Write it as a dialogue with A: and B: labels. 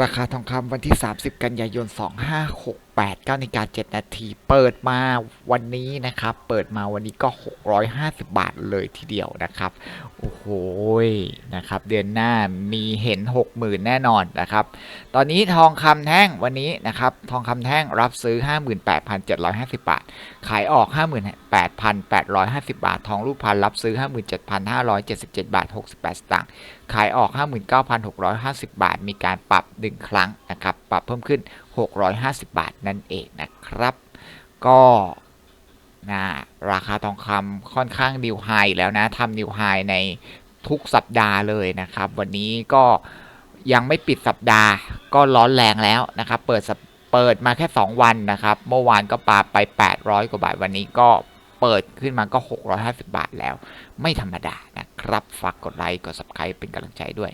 A: ราคาทองคำวันที่ 30 กันยายน 256 8 9นาฬิกา7นาที เปิดมาวันนี้นะครับ เปิดมาวันนี้ก็ 650 บาทเลยทีเดียวนะครับ โอ้โหนะครับ เดือนหน้ามีเห็น 60,000 แน่นอนนะครับ ตอนนี้ทองคำแท่งวันนี้นะครับ ทองคำแท่งรับซื้อ 58,750 บาท ขายออก 58,850 บาท ทองรูปพรรณรับซื้อ 57,577 บาท 68 สตางค์ขายออก 59,650 บาท มีการปรับ 1 ครั้งนะครับ ปรับเพิ่มขึ้น 650 บาทนั่นเองนะครับ ก็นะราคาทองคำค่อนข้างนิวไฮแล้วนะทำนิวไฮในทุกสัปดาห์เลยนะครับ วันนี้ก็ยังไม่ปิดสัปดาห์ก็ร้อนแรงแล้วนะครับ เปิดเปิดมาแค่ 2 วันนะครับ เมื่อวานก็ปาไป 800 กว่าบาท วันนี้ก็เปิดขึ้นมาก็ 650 บาทแล้ว ไม่ธรรมดานะครับ ฝากกดไลค์ กด subscribe เป็นกำลังใจด้วย